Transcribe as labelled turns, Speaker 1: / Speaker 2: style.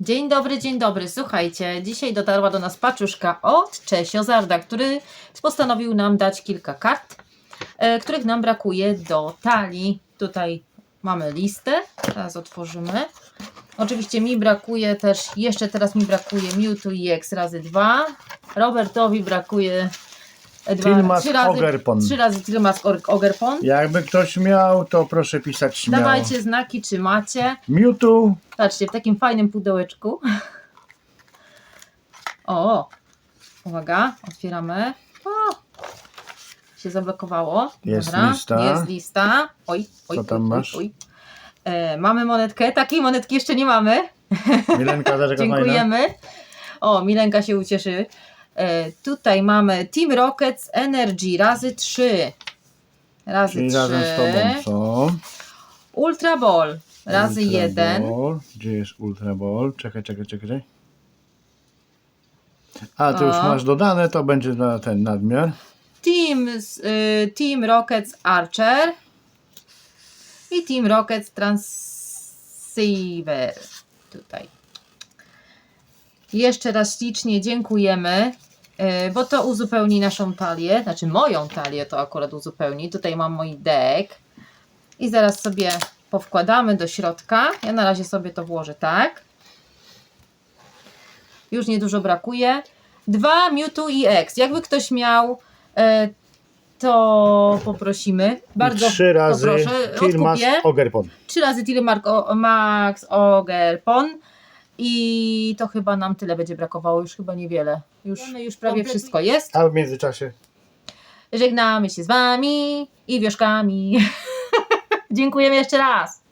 Speaker 1: Dzień dobry, dzień dobry. Słuchajcie, dzisiaj dotarła do nas paczuszka od Czesio Zarda, który postanowił nam dać kilka kart, e, których nam brakuje do talii. Tutaj mamy listę, teraz otworzymy. Oczywiście mi brakuje też, jeszcze teraz mi brakuje Mewtwo EX razy dwa. Robertowi brakuje dwa,
Speaker 2: Tilmas
Speaker 1: trzy razy,
Speaker 2: Ogerpon.
Speaker 1: trzy razy Tilmas Or- Ogerpon.
Speaker 2: Jakby ktoś miał, to proszę pisać śmiało.
Speaker 1: Dawajcie znaki, czy macie.
Speaker 2: Mewtwo,
Speaker 1: Patrzcie, w takim fajnym pudełeczku. O, uwaga, otwieramy. O, się zablokowało.
Speaker 2: Jest
Speaker 1: Dobra,
Speaker 2: lista.
Speaker 1: Jest lista. Oj, oj,
Speaker 2: Co tam
Speaker 1: oj,
Speaker 2: masz?
Speaker 1: Oj, oj. E, mamy monetkę. Takiej monetki jeszcze nie mamy.
Speaker 2: Milenka, dlaczego fajna?
Speaker 1: Dziękujemy. O, Milenka się ucieszy. E, tutaj mamy Team Rockets Energy razy 3. Razy
Speaker 2: Czyli
Speaker 1: 3.
Speaker 2: razem z tobą.
Speaker 1: Ultra Ball razy
Speaker 2: Ultra
Speaker 1: 1.
Speaker 2: Ball. Gdzie jest Ultra Ball? Czekaj, czekaj, czekaj. czekaj. A, to już
Speaker 1: O.
Speaker 2: masz dodane, to będzie na ten nadmiar.
Speaker 1: Team, z- y, Team Rockets Archer i Team Rockets Transceiver. Tutaj. Jeszcze raz ślicznie dziękujemy, y, bo to uzupełni naszą talię, znaczy moją talię to akurat uzupełni. Tutaj mam mój deck i zaraz sobie powkładamy do środka. Ja na razie sobie to włożę tak. Już niedużo brakuje. Dwa Mewtwo EX. Jakby ktoś miał, e, to poprosimy. Bardzo
Speaker 2: I trzy razy
Speaker 1: poproszę.
Speaker 2: Tilmas
Speaker 1: Odkupię.
Speaker 2: Ogerpon.
Speaker 1: Trzy razy Tilmark o, Max Ogerpon. I to chyba nam tyle będzie brakowało, już chyba niewiele. Już, już prawie wszystko jest.
Speaker 2: A w międzyczasie
Speaker 1: Żegnamy się z Wami i wioszkami. Dziękujemy jeszcze raz.